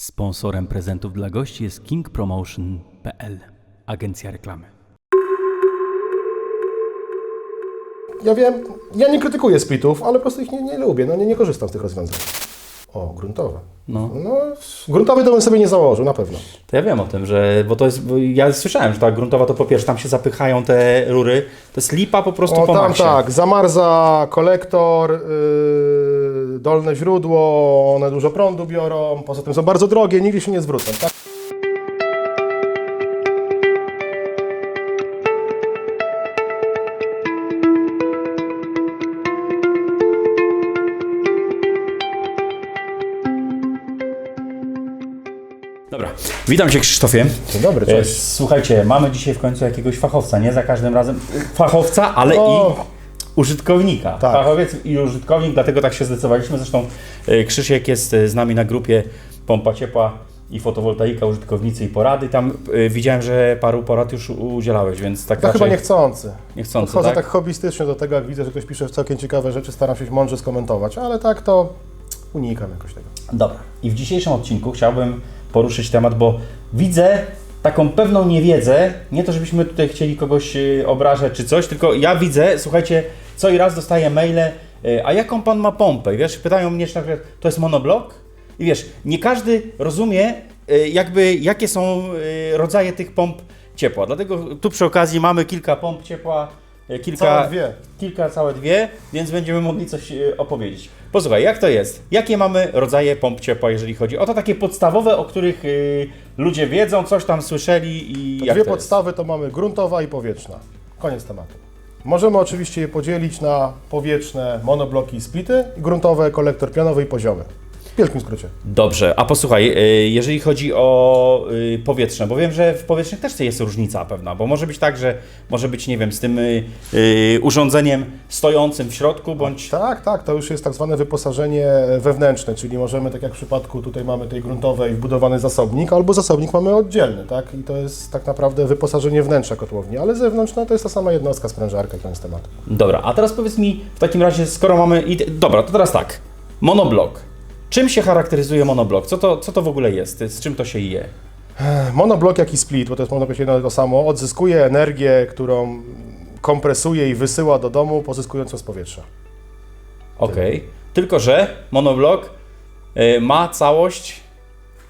Sponsorem prezentów dla gości jest kingpromotion.pl, agencja reklamy. Ja wiem, ja nie krytykuję splitów, ale po prostu ich nie, nie lubię, no nie, nie korzystam z tych rozwiązań. O, gruntowe. No. No, gruntowy to bym sobie nie założył, na pewno. To ja wiem o tym, że, bo to jest, bo ja słyszałem, że ta gruntowa to po pierwsze tam się zapychają te rury, to jest lipa po prostu O, po tam tak, zamarza, kolektor, yy, dolne źródło, one dużo prądu biorą, poza tym są bardzo drogie, nigdy się nie zwrócą, tak? Dobra, witam Cię Krzysztofie. Dzień dobry, E, cześć. Słuchajcie, mamy dzisiaj w końcu jakiegoś fachowca, nie za każdym razem fachowca, ale O. i użytkownika. Tak. Fachowiec i użytkownik, dlatego tak się zdecydowaliśmy. Zresztą e, Krzysiek jest e, z nami na grupie Pompa Ciepła i fotowoltaika, użytkownicy i porady. Tam e, widziałem, że paru porad już udzielałeś, więc tak To chyba raczej niechcący. niechcący, Podchodzę tak? tak hobbystycznie do tego, jak widzę, że ktoś pisze całkiem ciekawe rzeczy, staram się mądrze skomentować, ale tak to unikam jakoś tego. Dobra. I w dzisiejszym odcinku chciałbym poruszyć temat, bo widzę taką pewną niewiedzę, nie to żebyśmy tutaj chcieli kogoś y, obrażać czy coś, tylko ja widzę, słuchajcie, co i raz dostaję maile, y, a jaką pan ma pompę? I Wiesz, pytają mnie, czy na przykład, to jest monoblok? I wiesz, nie każdy rozumie y, jakby jakie są y, rodzaje tych pomp ciepła. Dlatego tu przy okazji mamy kilka pomp ciepła, kilka, Całe dwie. kilka, całe dwie, więc będziemy mogli coś opowiedzieć. Posłuchaj, jak to jest? Jakie mamy rodzaje pomp ciepła, jeżeli chodzi o to takie podstawowe, o których y, ludzie wiedzą, coś tam słyszeli i To jak dwie to jest? podstawy to mamy gruntowa i powietrzna. Koniec tematu. Możemy oczywiście je podzielić na powietrzne monobloki i splity gruntowe kolektor pionowy i poziomy. W wielkim skrócie. Dobrze, a posłuchaj, y, jeżeli chodzi o y, powietrzne, bo wiem, że w powietrznych też jest różnica pewna, bo może być tak, że może być, nie wiem, z tym y, urządzeniem stojącym w środku, bądź... Tak, tak, to już jest tak zwane wyposażenie wewnętrzne, czyli możemy, tak jak w przypadku tutaj mamy tej gruntowej, wbudowany zasobnik, albo zasobnik mamy oddzielny, tak? I to jest tak naprawdę wyposażenie wnętrza kotłowni, ale zewnętrzne to jest ta sama jednostka sprężarka i koniec tematu. Dobra, a teraz powiedz mi w takim razie, skoro mamy... I... Dobra, to teraz tak, monoblok. Czym się charakteryzuje monoblok? Co to, co to w ogóle jest? Z czym to się je? Monoblok jak i split, bo to jest monoblok jedno to samo, odzyskuje energię, którą kompresuje i wysyła do domu, pozyskując ją z powietrza. Okej. Tylko, że monoblok y, ma całość.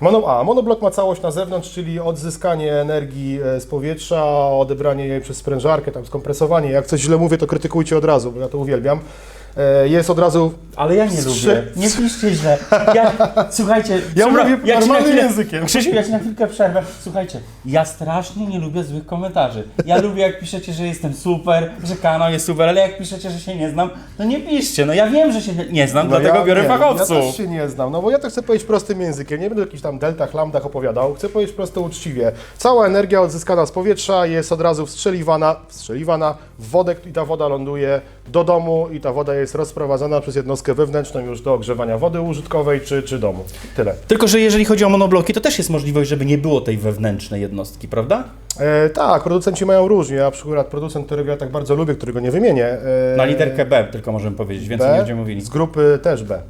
Mono, a, monoblok ma całość na zewnątrz, czyli odzyskanie energii e, z powietrza, odebranie jej przez sprężarkę, tam skompresowanie. Jak coś źle mówię, to krytykujcie od razu, bo ja to uwielbiam. E, Jest od razu Ale ja nie lubię. Nie piszcie źle. Ja, słuchajcie, Ja przepra- mówię na normalnym chwilę- językiem. Krzysiu, ja ci na chwilkę przerwę. Słuchajcie, ja strasznie nie lubię złych komentarzy. Ja lubię, jak piszecie, że jestem super, że kanał jest super, ale jak piszecie, że się nie znam, to nie piszcie. No ja wiem, że się nie- znam, dlatego ja biorę nie, fachowców. Ja też się nie znam, no bo ja to chcę powiedzieć prostym językiem, nie będę o jakichś tam deltach, lambdach opowiadał, chcę powiedzieć prosto uczciwie. Cała energia odzyskana z powietrza jest od razu wstrzeliwana, wstrzeliwana w wodę i ta woda ląduje do domu i ta woda jest rozprowadzana przez jednostkę wewnętrzną już do ogrzewania wody użytkowej czy, czy domu. Tyle. Tylko, że jeżeli chodzi o monobloki, to też jest możliwość, żeby nie było tej wewnętrznej jednostki, prawda? E, tak, producenci mają różnie, ja przykład producent, którego ja tak bardzo lubię, którego nie wymienię. E, Na literkę B tylko możemy powiedzieć, więcej nie będziemy mówili. z grupy też B.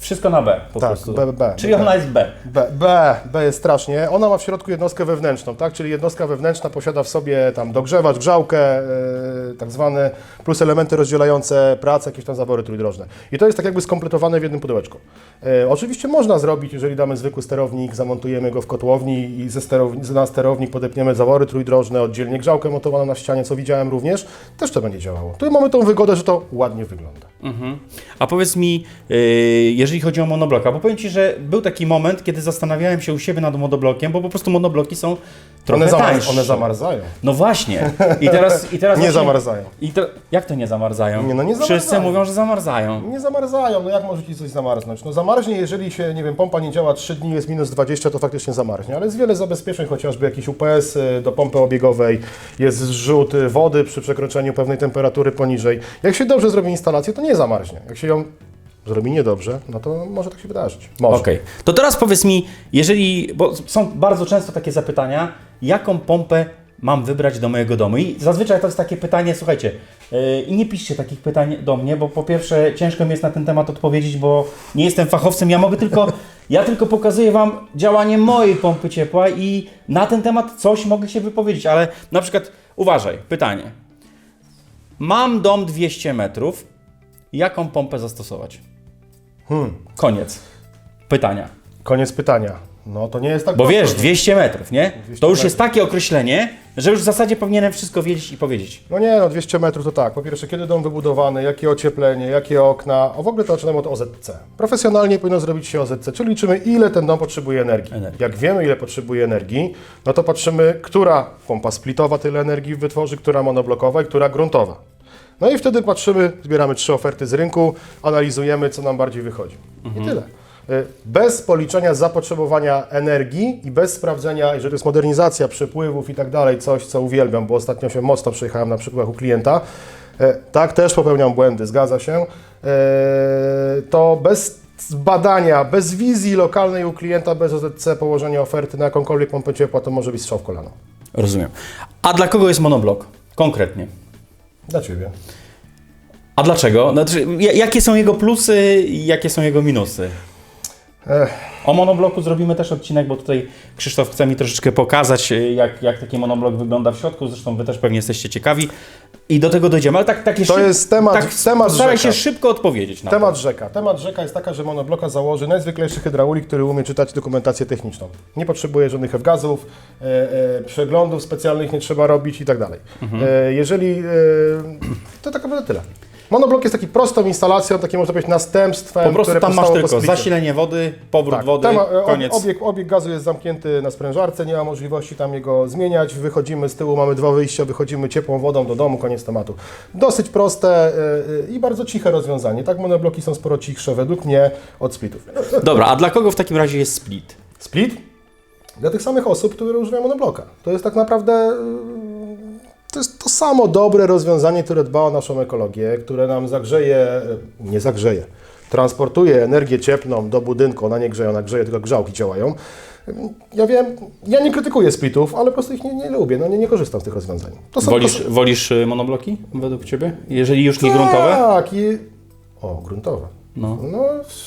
Wszystko na B po Tak, prostu. B, B, Czyli B. ona jest B. B, B, B jest strasznie. Ona ma w środku jednostkę wewnętrzną, tak? Czyli jednostka wewnętrzna posiada w sobie tam dogrzewacz, grzałkę, yy, tak zwany, plus elementy rozdzielające pracę, jakieś tam zawory trójdrożne. I to jest tak jakby skompletowane w jednym pudełeczku. Yy, oczywiście można zrobić, jeżeli damy zwykły sterownik, zamontujemy go w kotłowni i ze sterowni, na sterownik podepniemy zawory trójdrożne, oddzielnie grzałkę montowaną na ścianie, co widziałem również, też to będzie działało. Tu mamy tą wygodę, że to ładnie wygląda. A powiedz mi, yy, jeżeli chodzi o monobloka, bo powiem Ci, że był taki moment, kiedy zastanawiałem się u siebie nad monoblokiem, bo po prostu monobloki są trochę One, zamar- tańsze. one zamarzają. No właśnie. I teraz, i teraz Nie właśnie- zamarzają. I to, jak to nie zamarzają? Nie, no nie Wszyscy zamarzają. mówią, że zamarzają. Nie zamarzają, no jak może Ci coś zamarznąć? No zamarznie, jeżeli się, nie wiem, pompa nie działa 3 dni, jest minus 20, to faktycznie zamarznie, ale jest wiele zabezpieczeń, chociażby jakiś UPS y, do pompy obiegowej, jest zrzut y, wody przy przekroczeniu pewnej temperatury poniżej. Jak się dobrze zrobi instalację, to nie zamarznie. Jak się ją zrobi niedobrze, no to może tak się wydarzyć. Może. Okej. To teraz powiedz mi, jeżeli, bo są bardzo często takie zapytania, jaką pompę mam wybrać do mojego domu? I zazwyczaj to jest takie pytanie, słuchajcie, yy, i nie piszcie takich pytań do mnie, bo po pierwsze ciężko mi jest na ten temat odpowiedzieć, bo nie jestem fachowcem, ja mogę tylko Ja tylko pokazuję Wam działanie mojej pompy ciepła i na ten temat coś mogę się wypowiedzieć, ale na przykład uważaj, pytanie. Mam dom 200 metrów, jaką pompę zastosować? Hmm. Koniec. Pytania. Koniec pytania. No to nie jest tak Bo wiesz, że- 200 metrów, nie? 200 To już jest takie określenie, że już w zasadzie powinienem wszystko wiedzieć i powiedzieć. No nie, no 200 metrów to tak. Po pierwsze, kiedy dom wybudowany, jakie ocieplenie, jakie okna. A w ogóle to zaczynamy od OZC. Profesjonalnie powinno zrobić się OZC, czyli liczymy, ile ten dom potrzebuje energii. Energii. Jak wiemy, ile potrzebuje energii, no to patrzymy, która pompa splitowa tyle energii wytworzy, która monoblokowa i która gruntowa. No i wtedy patrzymy, zbieramy trzy oferty z rynku, analizujemy, co nam bardziej wychodzi. I tyle. Y, Bez policzenia zapotrzebowania energii i bez sprawdzenia, jeżeli to jest modernizacja przepływów i tak dalej, coś co uwielbiam, bo ostatnio się mocno przejechałem na przykład u klienta, e, tak też popełniam błędy, zgadza się, E, to bez badania, bez wizji lokalnej u klienta, bez OZC, położenia oferty na jakąkolwiek pompę ciepła, to może być strzał w kolano. Rozumiem. A dla kogo jest monoblok? Konkretnie. Dla Ciebie. A dlaczego? Znaczy, ja- jakie są jego plusy jakie są jego minusy? Ech. O monobloku zrobimy też odcinek, bo tutaj Krzysztof chce mi troszeczkę pokazać, y, jak, jak taki monoblok wygląda w środku. Zresztą Wy też pewnie jesteście ciekawi. I do tego dojdziemy, ale tak, takie To szyb- jest temat- tak, temat Postaraj rzeka. się szybko odpowiedzieć na Temat to. rzeka. Temat rzeka jest taka, że monobloka założy najzwyklejszy hydraulik, który umie czytać dokumentację techniczną. Nie potrzebuje żadnych F-gazów, e, e, przeglądów specjalnych nie trzeba robić i tak dalej. Mhm. E, jeżeli, e, to tak naprawdę tyle. Monoblok jest taki prostą instalacją, takim można powiedzieć następstwem, Po prostu które tam masz powstało tylko splicie. zasilenie wody, powrót Tak, wody, tema- e, ob- koniec. Obieg, obieg gazu jest zamknięty na sprężarce, nie ma możliwości tam jego zmieniać. Wychodzimy z tyłu, mamy dwa wyjścia, wychodzimy ciepłą wodą do domu, koniec tematu. Dosyć proste e, e, i bardzo ciche rozwiązanie. Tak, monobloki są sporo cichsze według mnie od splitów. Dobra, a dla kogo w takim razie jest split? Split? Dla tych samych osób, które używają monobloka. To jest tak naprawdę to jest to samo dobre rozwiązanie, które dba o naszą ekologię, które nam zagrzeje, nie zagrzeje, transportuje energię cieplną do budynku, ona nie grzeje, ona grzeje, tylko grzałki działają. Ja wiem, ja nie krytykuję splitów, ale po prostu ich nie, nie lubię, no nie, nie korzystam z tych rozwiązań. To są, Wolisz, to wolisz y, monobloki według Ciebie? Jeżeli już nie gruntowe? Tak, i... O, gruntowe. No. No,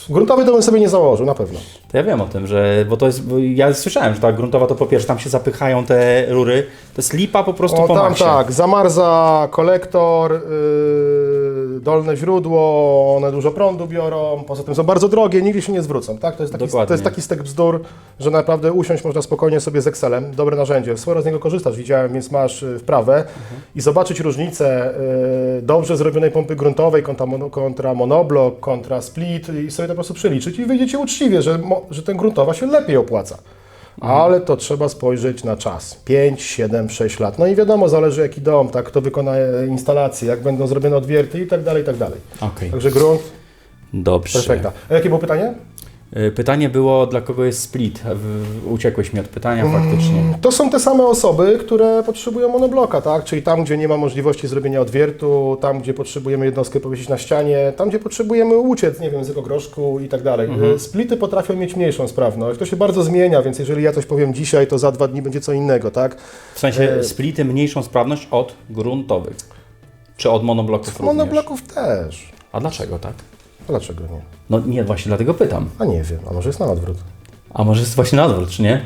gruntowy to bym sobie nie założył, na pewno. To ja wiem o tym, że, bo to jest, bo ja słyszałem, że ta gruntowa to po pierwsze tam się zapychają te rury, to jest lipa po prostu O, po tam maksie. tak, zamarza kolektor, yy, dolne źródło, one dużo prądu biorą, poza tym są bardzo drogie, nigdy się nie zwrócą, tak? To jest taki, Dokładnie. to jest taki stek bzdur, że naprawdę usiąść można spokojnie sobie z Excelem, dobre narzędzie, sporo z niego korzystasz, widziałem, więc masz yy, wprawę i zobaczyć różnicę yy, dobrze zrobionej pompy gruntowej kontra, mono, kontra monoblok, kontra split i sobie to po prostu przeliczyć i wyjdziecie uczciwie, że, że ten gruntowa się lepiej opłaca. Ale to trzeba spojrzeć na czas. 5, 7, 6 lat. No i wiadomo, zależy jaki dom, tak, kto wykona e, instalację, jak będą zrobione odwierty i tak dalej, i tak dalej. Okej, Także grunt, dobrze. perfekta. A jakie było pytanie? Y, Pytanie było, dla kogo jest split? Uciekłeś mi od pytania faktycznie. To są te same osoby, które potrzebują monobloka, tak? Czyli tam, gdzie nie ma możliwości zrobienia odwiertu, tam, gdzie potrzebujemy jednostkę powiesić na ścianie, tam, gdzie potrzebujemy uciec, nie wiem, z groszku i tak dalej. Mhm. E, Splity potrafią mieć mniejszą sprawność. To się bardzo zmienia, więc jeżeli ja coś powiem dzisiaj, to za dwa dni będzie co innego, tak? W sensie E, splity mniejszą sprawność od gruntowych. Czy od monobloków również? Monobloków też. A dlaczego tak? Dlaczego nie? No nie, właśnie dlatego pytam. A nie wiem, a może jest na odwrót. A może jest właśnie na odwrót, czy nie?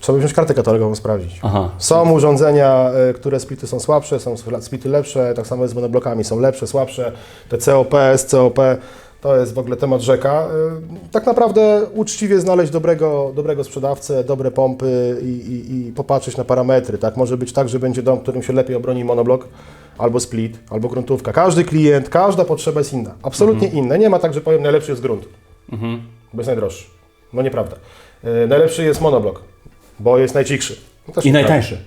Trzeba wziąć kartę katalogową sprawdzić. Aha. Są urządzenia, y, które splity są słabsze, są splity lepsze, tak samo jest z monoblokami, są lepsze, słabsze. Te COP, SCOP, to jest w ogóle temat rzeka. Y, Tak naprawdę uczciwie znaleźć dobrego, dobrego sprzedawcę, dobre pompy i, i, i popatrzeć na parametry. Tak może być tak, że będzie dom, którym się lepiej obroni monoblok, albo split, albo gruntówka. Każdy klient, każda potrzeba jest inna. Absolutnie inna. Nie ma tak, że powiem najlepszy jest grunt, Mhm. bo jest najdroższy. No nieprawda. Y, Najlepszy jest monoblok, bo jest najcichszy. No I najtańszy.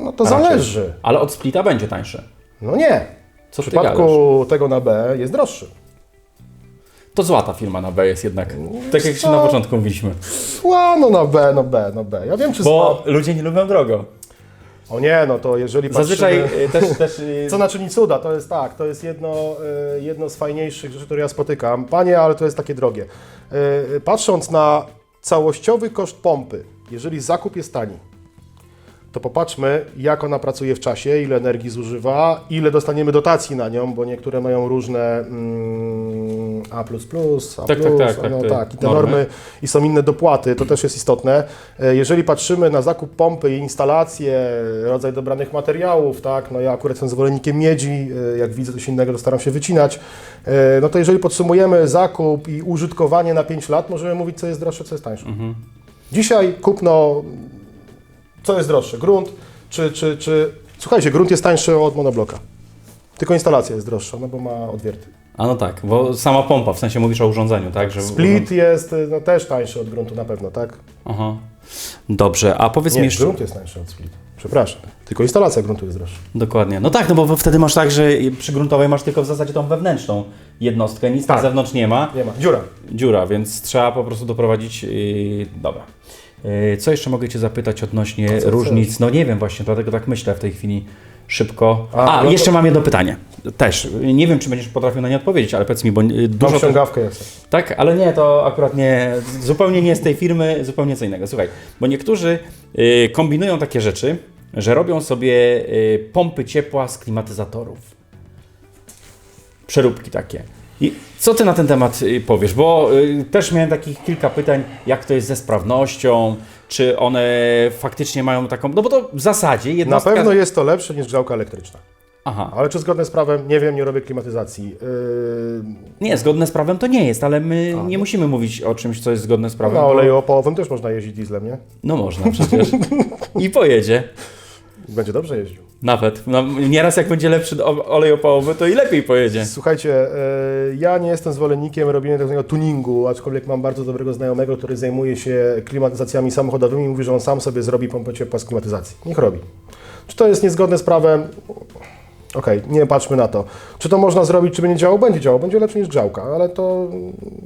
No to raczej. zależy. Ale od splita będzie tańszy. No nie. Co W ty gadasz? przypadku tego na B jest droższy. To złata firma na B jest jednak. Tak jak się na początku mówiliśmy. Ła, no na B, no B, no B. Ja wiem, czy Bo ludzie nie lubią drogo. O nie, no to jeżeli Zazwyczaj patrzymy... y, też... też y, Co na czyni cuda, to jest tak, to jest jedno, y, jedno z fajniejszych rzeczy, które ja spotykam. Panie, ale to jest takie drogie. Patrząc na całościowy koszt pompy, jeżeli zakup jest tani, to popatrzmy, jak ona pracuje w czasie, ile energii zużywa, ile dostaniemy dotacji na nią, bo niektóre mają różne mm, A++, A+, Tak, tak, tak, tak, no te tak, i te normy. normy. i są inne dopłaty, to też jest istotne. E, Jeżeli patrzymy na zakup pompy i instalację, rodzaj dobranych materiałów, tak, no ja akurat jestem zwolennikiem miedzi, e, jak widzę coś innego, to staram się wycinać, E, no to jeżeli podsumujemy zakup i użytkowanie na 5 lat, możemy mówić, co jest droższe, co jest tańsze. Dzisiaj kupno, co jest droższe, grunt, czy, czy, czy... Słuchajcie, grunt jest tańszy od monobloka. Tylko instalacja jest droższa, no bo ma odwierty. A no tak, bo sama pompa, w sensie mówisz o urządzeniu, tak? Że Split jest y, no, też tańszy od gruntu na pewno, tak? Aha. Dobrze, a powiedz mi Nie, jeszcze... grunt jest tańszy od split. Przepraszam. Tylko instalacja gruntu jest droższa. Dokładnie. No tak, no bo wtedy masz tak, że przy gruntowej masz tylko w zasadzie tą wewnętrzną jednostkę, nic na Tak. zewnątrz nie ma. Nie ma. Dziura. Dziura, więc trzeba po prostu doprowadzić. Yy, dobra. Yy, co jeszcze mogę Cię zapytać odnośnie różnic? No nie wiem właśnie, dlatego tak myślę w tej chwili szybko. A, A, no to- jeszcze mam jedno pytanie. Też. Nie wiem, czy będziesz potrafił na nie odpowiedzieć, ale powiedz mi, bo Mam dużo. Ściągawkę jest. tak, ale nie, to akurat nie, zupełnie nie z tej firmy, zupełnie co innego. Słuchaj, bo niektórzy yy, kombinują takie rzeczy, że robią sobie yy, pompy ciepła z klimatyzatorów. Przeróbki takie. I co ty na ten temat y, powiesz? Bo y, też miałem takich kilka pytań, jak to jest ze sprawnością, czy one faktycznie mają taką. No bo to w zasadzie Na jednostka. pewno jest to lepsze niż grzałka elektryczna. Aha. Ale czy zgodne z prawem? Nie wiem, nie robię klimatyzacji. Yy, Nie, zgodne z prawem to nie jest, ale my nie musimy mówić o czymś, co jest zgodne z prawem. na bo- oleju opałowym też można jeździć dieslem, nie? No można przecież. I pojedzie. Będzie dobrze jeździł. Nawet. No, nieraz jak będzie lepszy olej opałowy, to i lepiej pojedzie. Słuchajcie, e, ja nie jestem zwolennikiem robienia tak zwanego tuningu, aczkolwiek mam bardzo dobrego znajomego, który zajmuje się klimatyzacjami samochodowymi i mówi, że on sam sobie zrobi pompę ciepła z klimatyzacji. Niech robi. Czy to jest niezgodne z prawem? Okej, nie patrzmy na to. Czy to można zrobić, czy będzie działało? Będzie działało, będzie lepsze niż grzałka, ale to,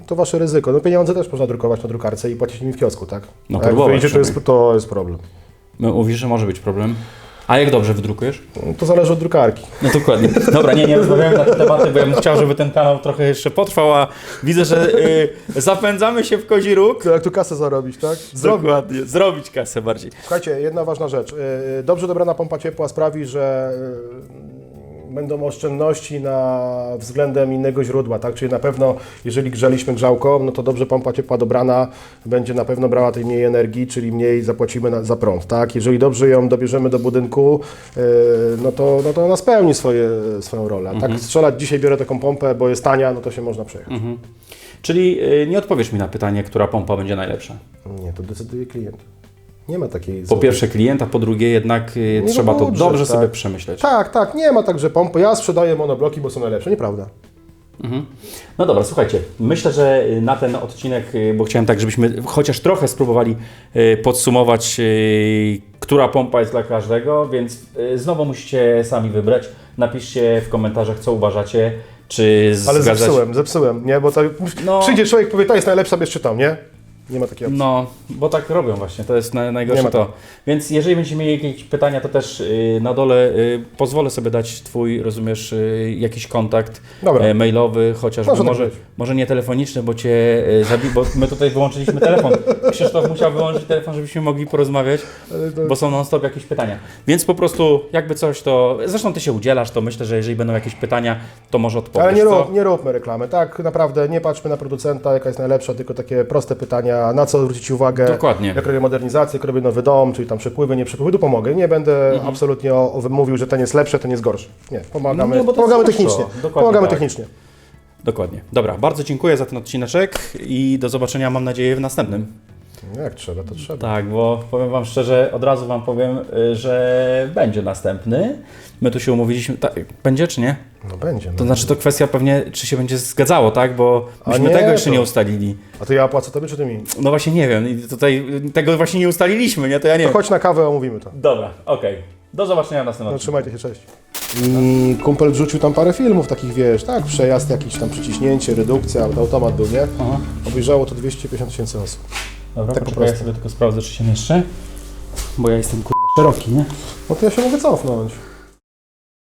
to wasze ryzyko. No pieniądze też można drukować na drukarce i płacić nimi w kiosku, tak? No, A jak wyjdzie, to jest, to jest problem. No, Mówisz, że może być problem. A jak dobrze wydrukujesz? To zależy od drukarki. No dokładnie. Dobra, nie, nie rozmawiamy na te tematy, bo ja bym chciał, żeby ten kanał trochę jeszcze potrwał, a widzę, że y, zapędzamy się w kozi róg. To jak tu kasę zarobić, tak? Dokładnie. Zrobić kasę bardziej. Słuchajcie, jedna ważna rzecz. Yy, Dobrze dobrana pompa ciepła sprawi, że będą oszczędności na względem innego źródła, tak? Czyli na pewno, jeżeli grzaliśmy grzałką, no to dobrze pompa ciepła dobrana będzie na pewno brała tej mniej energii, czyli mniej zapłacimy na, za prąd, tak? Jeżeli dobrze ją dobierzemy do budynku, yy, no to, no to ona spełni swoje, swoją rolę. A Tak strzelać dzisiaj biorę taką pompę, bo jest tania, no to się można przejechać. Czyli y, nie odpowiesz mi na pytanie, która pompa będzie najlepsza. Nie, to decyduje klient. Nie ma takiej... Po pierwsze klient, a po drugie jednak y, Nie, trzeba no to budżet, dobrze tak. sobie przemyśleć. Tak, tak, nie ma tak, że pompy. Ja sprzedaję monobloki, bo są najlepsze. Nieprawda. Mhm. No dobra, słuchajcie, myślę, że na ten odcinek, y, bo chciałem tak, żebyśmy chociaż trochę spróbowali y, podsumować, y, która pompa jest dla każdego, więc y, znowu musicie sami wybrać. Napiszcie w komentarzach, co uważacie, czy Ale zgadzać... zepsułem, zepsułem, nie? Bo to No. przyjdzie człowiek, powie, ta jest najlepsza, bierz czytam, nie? Nie ma takiej opcji. No, bo tak robią właśnie, to jest na, najgorsze Nie ma to. Więc jeżeli będziecie mieli jakieś pytania, to też y, na dole y, pozwolę sobie dać Twój, rozumiesz, y, jakiś kontakt Dobra. e, mailowy, chociażby Może tak może, być. może nie telefoniczny, bo Cię y, zabi, bo my tutaj wyłączyliśmy telefon. Krzysztof musiał wyłączyć telefon, żebyśmy mogli porozmawiać, Ale to- bo są non-stop jakieś pytania. Więc po prostu jakby coś to, zresztą Ty się udzielasz, to myślę, że jeżeli będą jakieś pytania, to może odpowiesz. Ale nie, co? rób, nie róbmy reklamy. Tak, naprawdę nie patrzmy na producenta, jaka jest najlepsza, tylko takie proste pytania, na co zwrócić uwagę. Dokładnie. Jak robię modernizację, jak robię nowy dom, czyli tam przepływy, nie przepływy, tu pomogę. Nie będę absolutnie o, o, mówił, że ten jest lepszy, ten jest gorszy. Nie, pomagamy, Mhm. No nie, pomagamy technicznie. Pomagamy tak. technicznie. Dokładnie. Dobra, bardzo dziękuję za ten odcineczek i do zobaczenia mam nadzieję w następnym. No Jak trzeba, to trzeba. Tak, bo powiem Wam szczerze, od razu Wam powiem, y, że będzie następny. My tu się umówiliśmy, tak, będzie czy nie? No będzie. No. To znaczy to kwestia pewnie, czy się będzie zgadzało, tak? Bo A myśmy nie, tego jeszcze to- nie ustalili. A to ja płacę tobie, czy ty mi? No właśnie nie wiem, i tutaj y, tego właśnie nie ustaliliśmy, nie? To ja nie To wiem. chodź na kawę, omówimy to. Dobra, okej. Do zobaczenia w następnym No odcinku. trzymajcie się, cześć. I kumpel wrzucił tam parę filmów takich, wiesz, tak, przejazd jakiś tam, przyciśnięcie, redukcja, automat był, nie? Aha. Obejrzało to 250 tysięcy osób. Dobra, Tak po poczekaj, ja sobie tylko sprawdzę, czy się mieszczę. Bo ja jestem kurwa szeroki, nie? No to ja się mogę cofnąć.